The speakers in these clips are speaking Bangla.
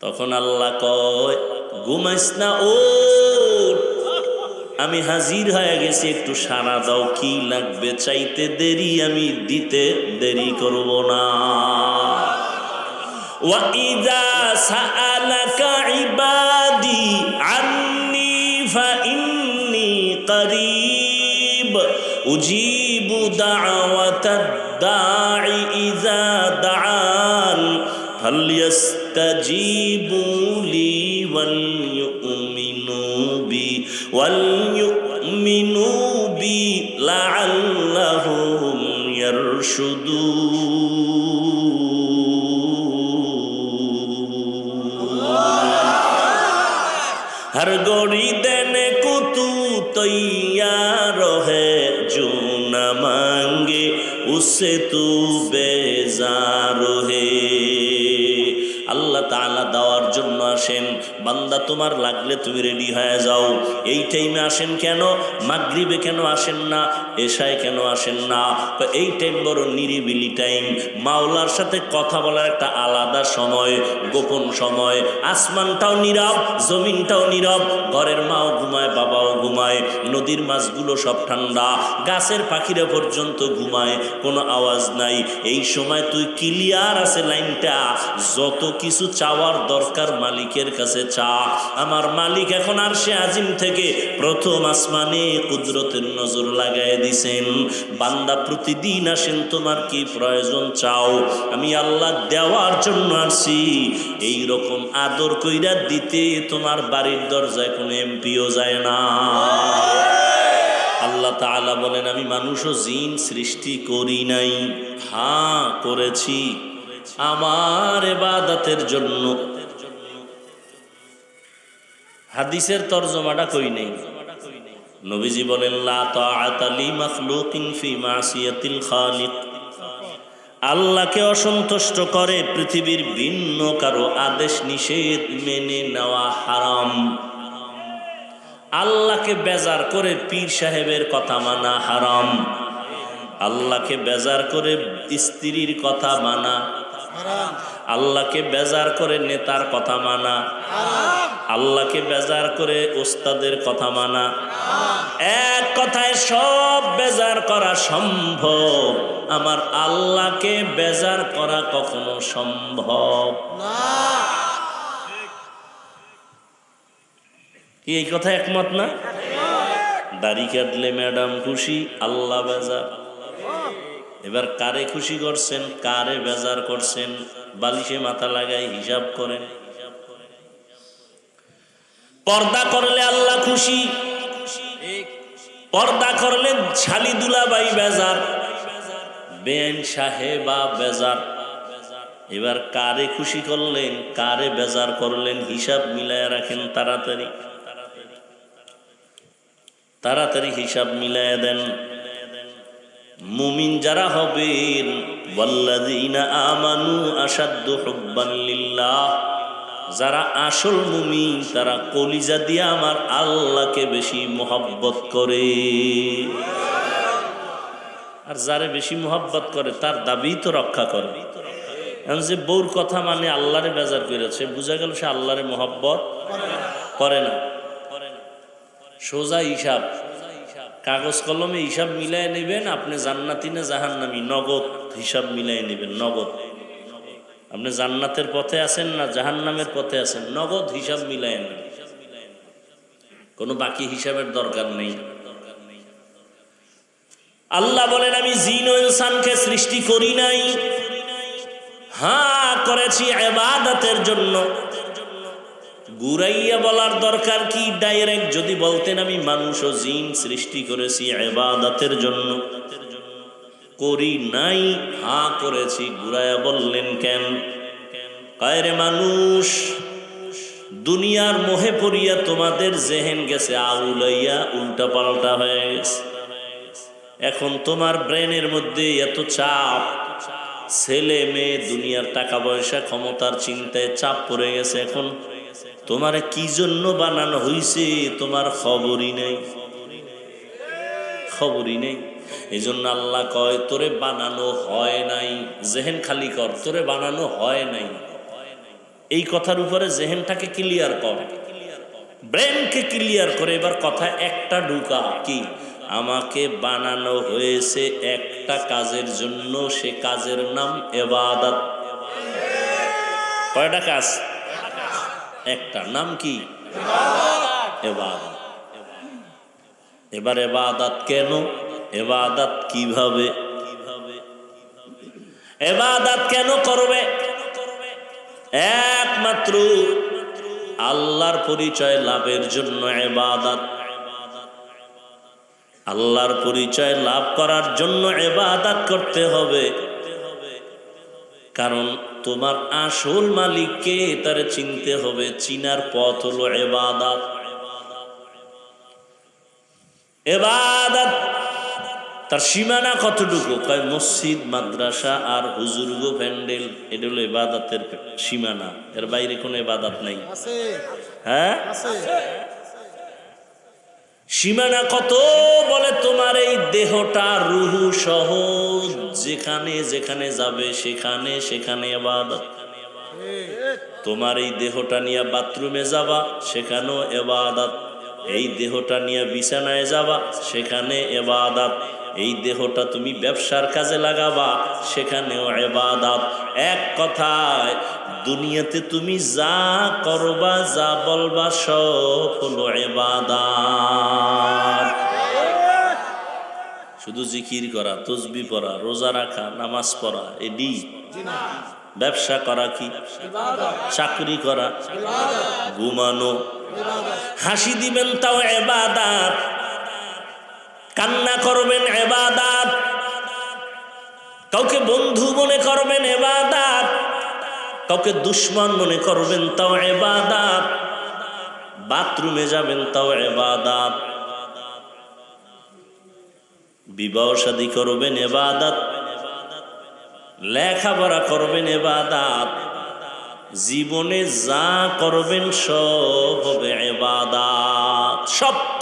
তখন আল্লাহ কয় ঘুমাইস না ও আমি হাজির হয়ে গেছি একটু সারা দাও কি লাগবে চাইতে দেরি আমি দিতে দেরি করব না وَإِذَا سَأَلَكَ عِبَادِي عَنِّي فَإِنِّي قَرِيبٌ أُجِيبُ دَعْوَةَ الدَّاعِ إِذَا دَعَانِ فَلْيَسْتَجِيبُوا فاستجيبوا لي وليؤمنوا بي وليؤمنوا بي لعلهم يرشدون ہر گوڑی دینے کو تو تیار ہے جو نہ مانگے اس سے تو بیزار ہے জন্য আসেন, বান্দা তোমার লাগলে তুমি রেডি হয়ে যাও। এই টাইমে আসেন কেন? মাগরিবে কেন আসেন না? এশায় কেন আসেন না? এই টাইম বড় নিরিবিলি টাইম মাওলার সাথে কথা বলার একটা আলাদা সময়, গোপন সময়। আসমানটাও নীরব, জমিনটাও নীরব। ঘরের মাও ঘুমায়, বাবাও ঘুমায়। নদীর মাছগুলো সব ঠান্ডা। গাছের পাখিরা পর্যন্ত ঘুমায়, কোনো আওয়াজ নাই। এই সময় তুই ক্লিয়ার আছে লাইনটা যত কিছু চাওয়ার দরকার মালিকের কাছে চা। আমার মালিক এখন আর সে আজিম থেকে প্রথম আসমানে কুদরতের নজর লাগাই দিছেন। বান্দা প্রতিদিন আসেন, তোমার কি প্রয়োজন? চাও। আমি আল্লাহ দেওয়ার জন্য আসছি। এই রকম আদর কইরা দিতে তোমার বাড়ির দরজায় কোনো এমপিও যায় না। আল্লাহ তাআলা বলেন, আমি মানুষ ও জিন সৃষ্টি করি নাই। হ্যাঁ করেছি। আমার এবাদাতের জন্য হাদিসের তর্জমাটা কই নেই। নবীজি বলেন ফি আল্লাহকে অসন্তুষ্ট করে পৃথিবীর ভিন্ন কারও আদেশ নিষেধ মেনে নেওয়া হারাম। আল্লাহকে বেজার করে পীর সাহেবের কথা মানা হারাম। আল্লাহকে বেজার করে স্ত্রীর কথা মানা আল্লাহকে বেজার করে নেতার কথা মানা। আল্লাহকে বেজার করে ওস্তাদের কথা মানা। এক কথায় সব বেজার করা সম্ভব। আমার আল্লাহকে বেজার করা কখনো সম্ভব। কি এই কথা একমত না? দাড়ি কাটলে ম্যাডাম খুশি, আল্লাহ বেজার। এবার কারে খুশি করছেন, কারে বেজার করছেন? বালিশে মাথা লাগায় হিসাব করেন পর্দা করলে আল্লাহ খুশি। পর্দা করলে ছালি দুলাবাই বেজার। বেন সাহেবা বেজার। এবার কারে খুশি করলেন, কারে বেজার করলেন, হিসাব মিলায় রাখেন তাড়াতাড়ি। তাড়াতাড়ি হিসাব মিলায় দেন। মুমিন যারা হবেন ওয়াল্লাযীনা আমানু আশাদ্দু হুব্বান লিল্লাহ। যারা আসল মুমিন, তারা কলিজা দিয়ে আমার আল্লাহকে বেশি মোহাব্বত করে। আর যারে বেশি মোহাব্বত করে, তার দাবি তো রক্ষা করে। এখন যে বউর কথা মানে আল্লাহরে বেজার করেছে বোঝা গেল সে আল্লাহরে মোহাব্বত করে না। সোজা হিসাব। কাগজ কলমে হিসাব মিলাই নেবেন, আপনি জান্নাতি না জাহান্নামি? নগদ হিসাব মিলাই নেবেন, নগদ। আপনি জান্নাতের পথে আছেন না জাহান্নামের পথে আছেন? নগদ হিসাব মিলাই নেন। কোনো বাকি হিসাবের দরকার নেই। আল্লাহ বলেন, আমি জিন ইনসানকে সৃষ্টি করি নাই। হ্যাঁ করেছি এবাদতের জন্য। গুরাইয়া বলার দরকার কি? ডাইরেক্ট যদি বলতেন, আমি মানুষ ও জিন সৃষ্টি করেছি এবাদতের জন্য। করি নাই, হা করেছি গুরাইয়া বললেন কেন? কায়রে মানুষ, দুনিয়ার মোহে পড়িয়া তোমাদের জেহেন গেছে আউলাইয়া উল্টা পাল্টা হয়ে গেছে। এখন তোমার ব্রেনের মধ্যে এত চাপ, ছেলে মেয়ে দুনিয়ার টাকা পয়সা ক্ষমতার চিন্তায় চাপ পড়ে গেছে, এখন তোমার কি জন্য বানানো হইছে? তোমার খবরই নেই। খবরই নেই। এই জন্য আল্লাহ কয়, তোরে বানানো হয় নাই। জেহেন খালি কর, তোরে বানানো হয় নাই। এই কথার উপরে জেহেনটাকে ক্লিয়ার কর। ব্রেনকে ক্লিয়ার করে। এবার কথা একটা ঢুকা। কি? আমাকে বানানো হয়েছে একটা কাজের জন্য। সে কাজের নাম এবাদত। কয়টা কাজ? একটা নাম কি? এবার এবাদত কেন? এবাদত কীভাবে? এবাদত কেন করবে? একমাত্র আল্লাহর পরিচয় লাভের জন্য এবাদত। আল্লাহর পরিচয় লাভ করার জন্য এবাদত করতে হবে। কারণ তোমার আসল মালিককে তার চিনতে হবে। চিনার পথ হলো এবাদত। এবাদত তার সীমানা কতটুকু? কয় মসজিদ মাদ্রাসা আর হুজুর্গ প্যান্ডেল। এটা হলো এবাদতের সীমানা। এর বাইরে কোনো এবাদত নাই। হ্যাঁ? সীমানা কত বলে তোমার এই দেহটা? রুহু সহ যেখানে যেখানে যাবে সেখানে সেখানে এবাদত। তোমার এই দেহটা নিয়ে বাথরুমে যাবা, সেখানেও এবাদত। এই দেহটা নিয়ে বিছানায় যাবা, সেখানে এবাদত। এই দেহটা তুমি ব্যবসার কাজে লাগাবা, সেখানেও এবাদত। এক কথায়, দুনিয়াতে তুমি যা করবা, যা বলবা, সব হলো এবাদাত। শুধু জিকির করা, তসবি পড়া, রোজা রাখা, নামাজ পড়া এডি ব্যবসা করা কি? চাকরি করা। ঘুমানো। হাসি দিবেন তাও এবাদাত। কান্না করবেন এবাদাত। কাউকে বন্ধু মনে করবেন এবাদাত। কাউকে দুশ্মন মনে করবেন তাও এবাদাত। বাথরুমে যাবেন তাও এবাদাত। বিবাহ শাদী করবেন এবাদাত। লেখাপড়া করবেন এবাদাত। জীবনে যা করবেন সব হবে এবাদাত। সব।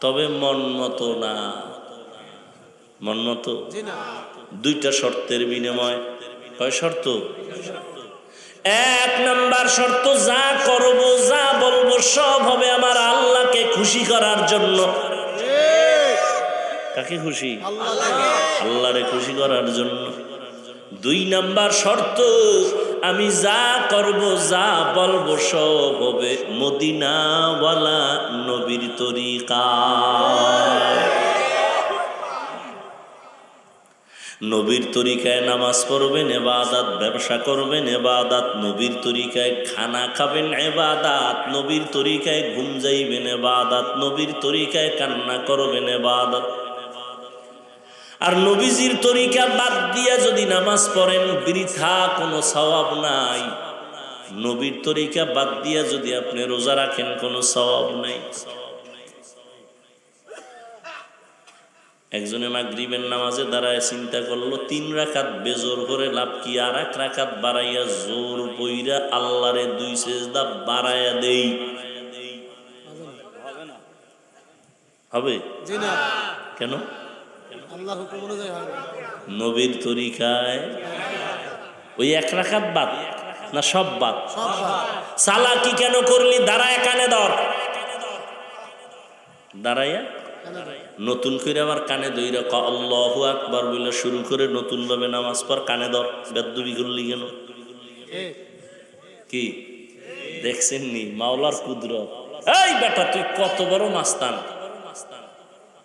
তবে মন মতো না। মন মতো? দুইটা শর্তের বিনিময়। কয় শর্ত? এক নাম্বার শর্ত যা করব যা বলব সব হবে আমার আল্লাহকে খুশি করার জন্য। কাকে খুশি? আল্লাহরে খুশি করার জন্য। দুই নাম্বার শর্ত আমি যা করব, যা বলব, সব হবে মদিনাওয়ালা নবীর তরিকা। নবীর তরিকায় নামাজ পড়বেন, এবাদাত ব্যবসা করবেন, এবাদাত নবীর তরিকায় খানা খাবেন, এবাদাত নবীর তরিকায় ঘুম যাইবেন, এবাদাত নবীর তরিকায় কান্না করবেন, এবাদাত আর নবীজির তরিকা বাদ দিয়া যদি নামাজ পড়েন বৃথা কোনো সওয়াব নাই। নবীর তরিকা বাদ দিয়া যদি আপনি রোজা রাখেন কোনো সওয়াব নাই। একজনে মাগরিবের নামাজে দাঁড়ায় চিন্তা করল তিন রাকাত বেজোর করে লাভ কি? আর এক রাকাত বাড়াইয়া জোর বইরা আল্লাহরে দুই সেজদা বাড়াইয়া দেই। হবে? কেন? আল্লাহর হুকুম অনুযায়ী হয় নবীর তরিকায় ওই এক রাকাত বাদ না সব বাদ? সব কি কেন করলি? দাঁড়ায় কানে ধর। দাঁড়াইয়া? নতুন করে আবার কানে দইরা আল্লাহু আকবার বলে শুরু করে নতুন ভাবে নামাজ পর কানে ধর। বেদবি করলি কেন? কি? দেখছেন নি মাওলার কুদরত। এই বেটা তুই কত বড় মাস্তান।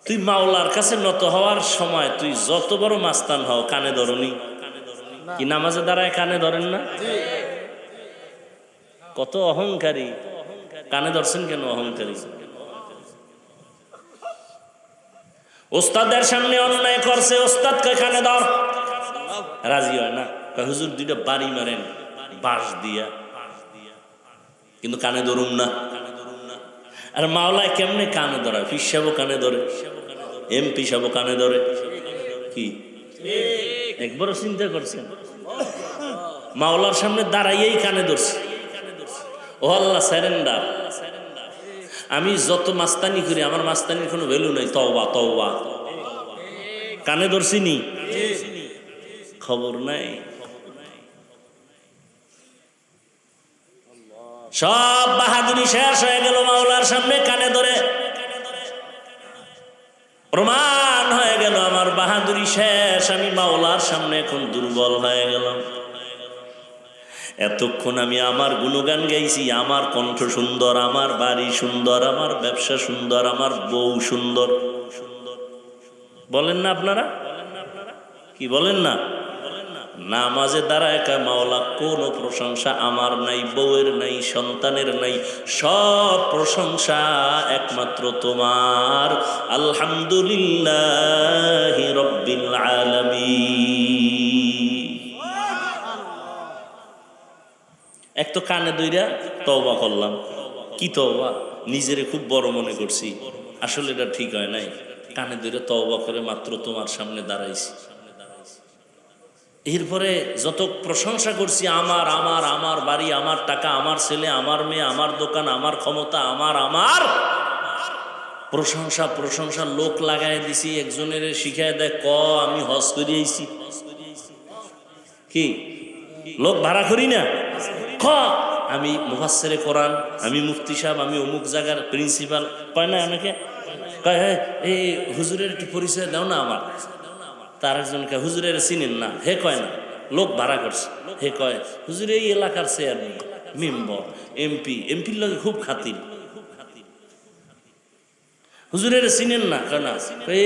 তুই মাওলার কাছে নত হওয়ার সময় তুই যত বড় মাস্তান হও, কানে ধরনি। কি নামাজে দাঁড়ায় কানে ধরেন না? কত অহংকারী। কানে ধরছেন কেন অহংকারী? ওস্তাদের সামনে অন্যায় করছে ওস্তাদকে কানে ধর। রাজি হয় না। হুজুর, দুইটা বাড়ি মারেন, বাঁশ দিয়া। কিন্তু কানে ধরুম না। আর মাওলায় কেমনে কানে ধরা ফিসাবো কানে ধরে। এমপি সাবো কানে ধরে। কি? একবারও চিন্তা করছেন। মাওলার সামনে দাঁড়াইয়েই কানে ধরছে। ও আল্লাহ স্যারেন্ডার আমি যত মাস্তানি করি, আমার মাস্তানির কোনো ভ্যালু নাই। তওবা তওবা। কানে ধরছি নি? খবর নাই। সব বাহাদুরি শেষ হয়ে গেল মাওলার সামনে কানে ধরে। প্রমাণ হয়ে গেল, আমার বাহাদুরি শেষ, আমি মাওলার সামনে এখন দুর্বল হয়ে গেলাম। এতক্ষণ আমি আমার গুণগান গাইছি, আমার কণ্ঠ সুন্দর, আমার বাড়ি সুন্দর, আমার ব্যবসা সুন্দর, আমার বউ সুন্দর। বলেন না আপনারা? কি বলেন না? নামাজে দ্বারা একা মাওলা, কোনো প্রশংসা আমার নাই, বউয়ের নাই, সন্তানের নাই, সব প্রশংসা একমাত্র তোমার। আলহামদুলিল্লাহ রব্বিল এক তো কানে দইরা তওবা করলাম। কি তওবা? নিজেরে খুব বড় মনে করছি। আসলে এটা ঠিক হয় নাই। কানে দইরা তওবা করে মাত্র তোমার সামনে দাঁড়াইছি। এরপরে যত প্রশংসা করছি আমার আমার আমার বাড়ি আমার টাকা আমার ছেলে আমার মেয়ে আমার দোকান আমার ক্ষমতা আমার আমার। প্রশংসা প্রশংসা লোক লাগাই দিছি একজনের শিখাই দেয় ক আমি হজ করিয়েছি কি? লোক ভাড়া করি না? ক আমি মুহাসেরে কোরআন আমি মুফতি সাহেব আমি অমুক জায়গার প্রিন্সিপাল। কয় না অনেকে কয় "এই, এই হুজুরের একটু পরিচয় দাও না আমার। তার একজনকে হুজুরের চিনেন না। হে কয় না লোক ভাড়া করছে। হে কয় হুজুর এই এলাকার চেয়ারম্যান মেম্বর এমপি এমপির লগে খুব খাতির। হুজুরের চিনেন না কয় না এ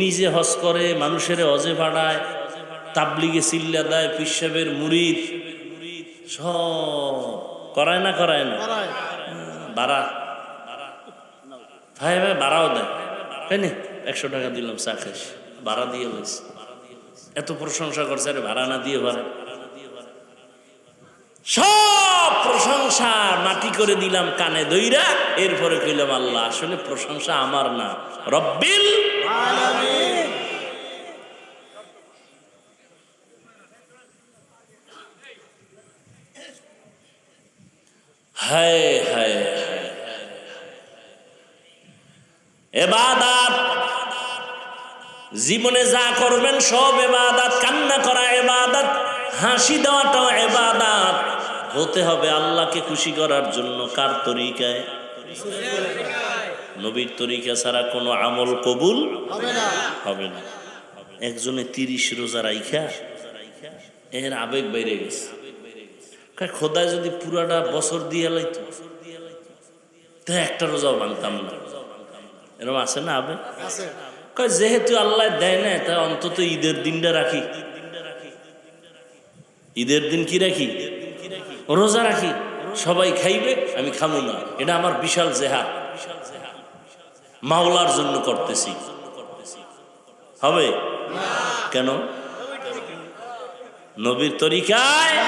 নিজে হজ করে মানুষের অজে ভাড়ায় তাবলিগে চিল্লা দেয় পিসাবের মুরিদ। সব করায় না করায় না? করায়। বাড়া ভাই ভাই বাড়াও দেয়। তাই না একশো টাকা দিলাম চা খাইস ভাড়া দিয়ে লইস এত প্রশংসা করছে, আরে ভাড়া না দিয়ে ভাড়া সব প্রশংসা মাটি করে দিলাম কানে দইরা, এরপরে কইলাম, আল্লাহ, আসলে প্রশংসা আমার না। রব্বিল হায় হায়। এবাদাত জীবনে যা করবেন সব এবাদাত কান্না করা এবাদাত হাসি দেওয়াটাও এবাদাত। হতে হবে আল্লাহকে খুশি করার জন্য কার তরিকায়? নবীর তরিকা ছাড়া কোনো আমল কবুল হবে না। হবে না। একজনে তিরিশ রোজা রাইখা এর আবেগ বাইরে গেছে। খোদায় যদি পুরাটা বছর দিয়ে লাইতো তা একটা রোজাও ভাঙতাম না। এরকম আছে না আবেগ? আছে। কয়, যেহেতু আল্লাহ দেয় না তা অন্তত ঈদের দিনটা রাখি। ঈদের দিন কি রাখি? রোজা রাখি। সবাই খাইবে, আমি খামু না। এটা আমার বিশাল জেহাদ। মাওলার জন্য করতেছি। হবে? কেন? নবীর তরিকায়।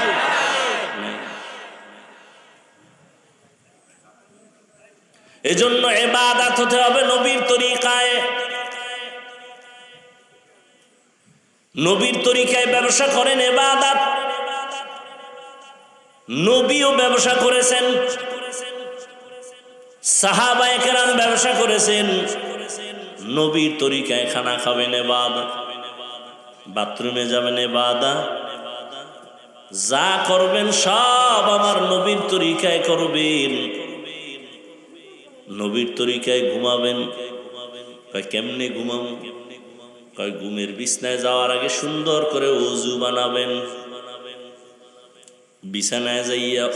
এজন্য এবাদাত হতে হবে নবীর তরিকায়। নবীর তরিকায় ব্যবসা করেন, এবাদাত। নবীও ব্যবসা করেছেন। সাহাবায়ে কেরাম ব্যবসা করেছেন। নবীর তরিকায় খানা খাবেন, এবাদাত। বাথরুমে যাবেন, এবাদাত। যা করবেন, সব আমার নবীর তরিকায় করবেন। নবীর তরিকায় ঘুমাবেন। কেমনে ঘুমাবো? কয়, ঘুমের বিছনায় যাওয়ার আগে সুন্দর করে অজু বানাবেন। বিছানায় যাইয়া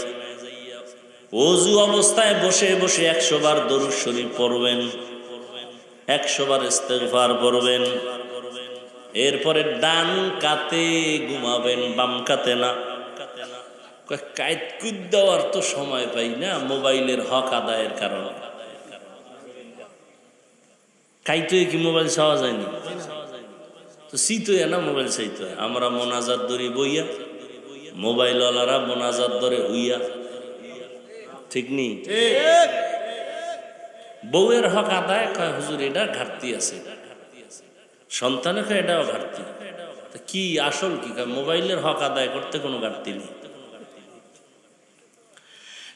অজু অবস্থায় বসে বসে একশো বার দরুদ শরীফ পড়বেন, একশো বার ইস্তেগফার পড়বেন। এরপরে ডান কাতে ঘুমাবেন, বাম কাতে না। কয় কাইত কুদ দেওয়ার তো সময় পাই না মোবাইলের হক আদায়ের কারণে। কাইতে কি মোবাইল চাওয়া যায়নি? তো শীত না মোবাইল চাইতে আমরা মোনাজাত ধরি বইয়া, মোবাইলওয়ালারা মোনাজাত ধরে হইয়া। ঠিক নেই বউয়ের হক আদায় কয়, হুজুর, এটা ঘাটতি আছে। সন্তানে কয়, এটাও ঘাটতি। কি আসল কি? মোবাইলের হক আদায় করতে কোনো ঘাটতি নেই।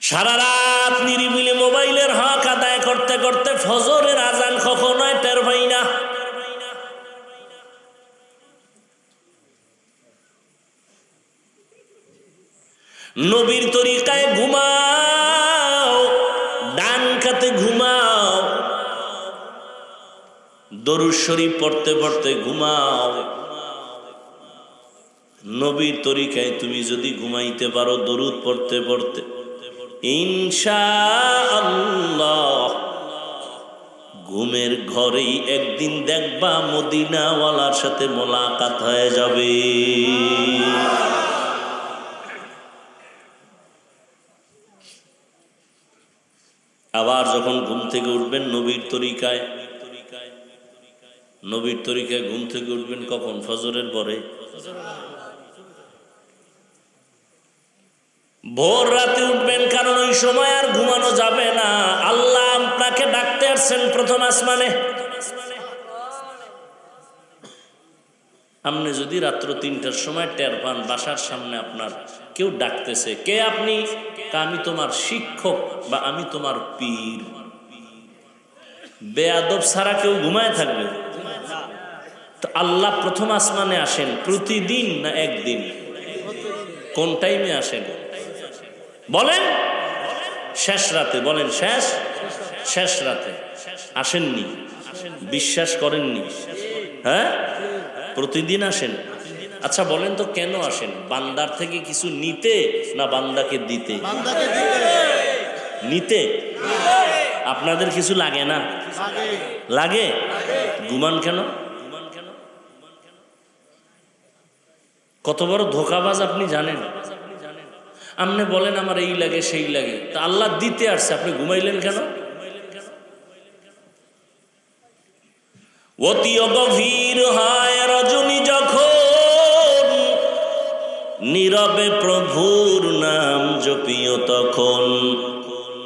সারা রাত নিরিবিলি মোবাইলের হক আদায় করতে করতে ফজরের আজান কখনোই টের পাই না। নবীর তরিকায় ঘুমাও, ডান খাতে ঘুমাও। দরুদ শরীফ পড়তে পড়তে ঘুমাও। নবীর তরিকায় তুমি যদি ঘুমাইতে পারো, দরুদ পড়তে পড়তে। ইনশা আল্লাহ ঘুমের ঘরেই একদিন দেখবা মদিনাওয়ালার সাথে মোলাকাত হয়ে যাবে। আবার যখন ঘুম থেকে উঠবেন নবীর তরিকায় নবীর তরিকায় ঘুম থেকে উঠবেন কখন? ফজরের পরে। ভোর রাতে উঠবেন, কারণ ওই সময় আর ঘুমানো যাবে না। আল্লাহ আপনাকে ডাকতে আসছেন প্রথম আসমানে। আপনি যদি রাত্র তিনটার সময় টের পান, বাসার সামনে আপনার কেউ ডাকতেছে, কে আপনি? আমি তোমার শিক্ষক বা আমি তোমার পীর। বেয়াদব ছাড়া কেউ ঘুমায় থাকবে? তো আল্লাহ প্রথম আসমানে আসেন, প্রতিদিন না একদিন? কোন টাইমে আসেন? বলেন? শেষ রাতে, বলেন, শেষ? শেষ রাতে। আসেননি? বিশ্বাস করেননি? হ্যাঁ? প্রতিদিন আসেন? আচ্ছা বলেন তো কেন আসেন? বান্দার থেকে কিছু নিতে না বান্দাকে দিতে? নিতে? আপনাদের কিছু লাগে না? লাগে। ঘুমান কেন? কত বড় ধোকাবাজ আপনি জানেন? আপনি বলেন আমার এই লাগে সেই লাগে। তা আল্লাহ দিতে আসছে আপনি ঘুমাইলেন কেন? অতি অগভীর হয় রজনী যখন নীরবে প্রভুর নাম জপিও তখন।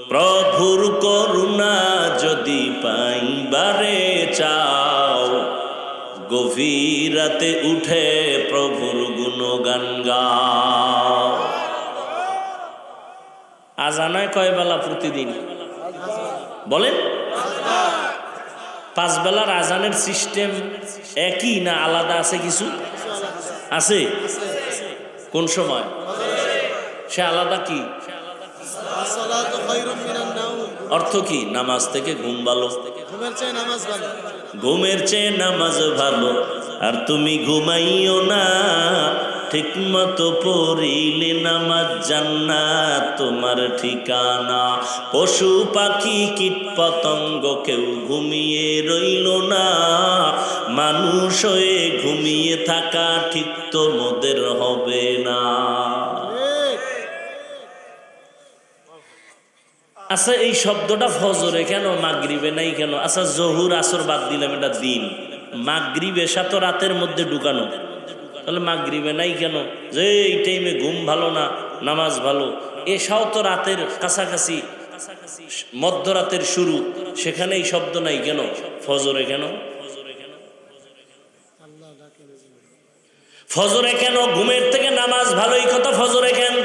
প্রভুর করুণা যদি পাইবারে চাও গভীর রাতে উঠে প্রভুর গুণগান গাও। আজানায় কয় বেলা প্রতিদিন? বলেন। পাঁচ বেলার আজানের সিস্টেম একই না আলাদা আছে কিছু? আছে। কোন সময়? সে আলাদা কি? অর্থ কি? নামাজ থেকে ঘুম ভালো। ঘুমের চেয়ে নামাজ ভালো। আর তুমি ঘুমাইও না। ঠিক মতো পড়িলে নামাজ জান্নাত তোমার ঠিকানা। পশু পাখি কীট পতঙ্গ কেউ ঘুমিয়ে রইল না। মানুষ হয়ে ঘুমিয়ে থাকা ঠিক তোমাদের হবে না। আচ্ছা এই শব্দটা ফজরে কেন, মাগরিবে নাই কেন? আচ্ছা জহুর আসর বাদ দিলাম, এটা দিন। মাগরিবে তো রাতের মধ্যে ঢুকানো। তাহলে মাগরিবে নাই কেন? যে এই টাইমে ঘুম ভালো না, নামাজ ভালো, এসাও তো রাতের কাছাকাছি, মধ্যরাতের শুরু সেখানে এই শব্দ নাই কেন? ফজরে কেন? ফজরে কেন? ঘুমের থেকে নামাজ ভালোই কথা ফজরে কেন?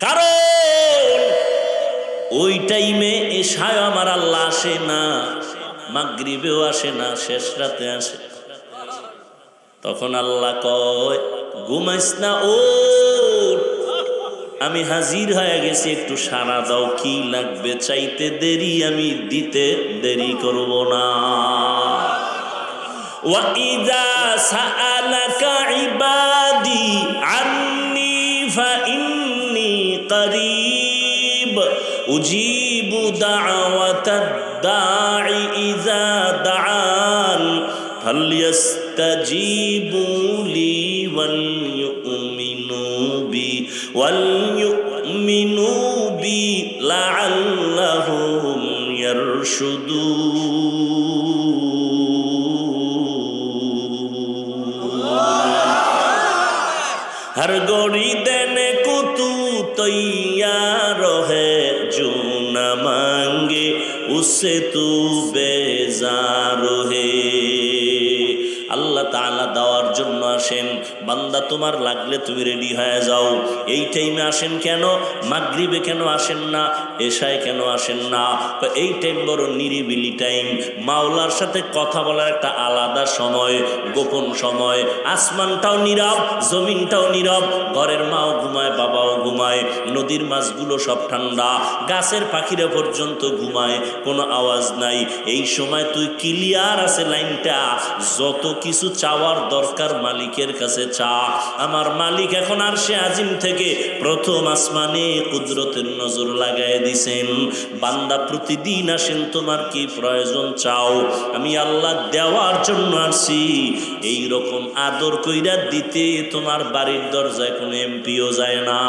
কারণ ওই টাইমে এসায় আমার আল্লাহ আসে না, মাগরিবেও আসে না, শেষ রাতে আসে। তখন আল্লাহ কয় ঘুমাইস না ও আমি হাজির হয়ে গেছি একটু সারা দাও কি লাগবে চাইতে দেরি আমি দিতে দেরি করব না وإذا سألك عبادي عني فإني قريب أجيب دعوة الداع إذا دعان فليستجيبوا لي وليؤمنوا بي وليؤمنوا بي لعلهم يرشدون ہر گوڑی دینے کو تو تیار ہے جو نہ مانگے اس سے تو بیزار আসেন বান্দা তোমার লাগলে তুমি রেডি হয়ে যাও। এই টাইমে আসেন কেন? মাগরিবে কেন আসেন না? এশায় কেন আসেন না? এই টাইম বড় নিরিবিলি টাইম মাওলার সাথে কথা বলার একটা আলাদা সময়, গোপন সময়। আসমানটাও নীরব, জমিনটাও নীরব। ঘরের মাও ঘুমায়, বাবাও ঘুমায়। নদীর মাছগুলো সব ঠান্ডা। গাছের পাখিরা পর্যন্ত ঘুমায়, কোনো আওয়াজ নাই। এই সময় তুই ক্লিয়ার আছে লাইনটা যত কিছু চাওয়ার দরকার মালিকের কাছে চা আমার মালিক এখন আর সে আজিম থেকে প্রথম আসমানে কুদরতের নজর লাগাই দিছেন। বান্দা প্রতিদিন আসেন, তোমার কি প্রয়োজন? চাও। আমি আল্লাহ দেওয়ার জন্য আসছি। এই রকম আদর কইরা দিতে তোমার বাড়ির দরজায় কোনো এমপিও যায় না।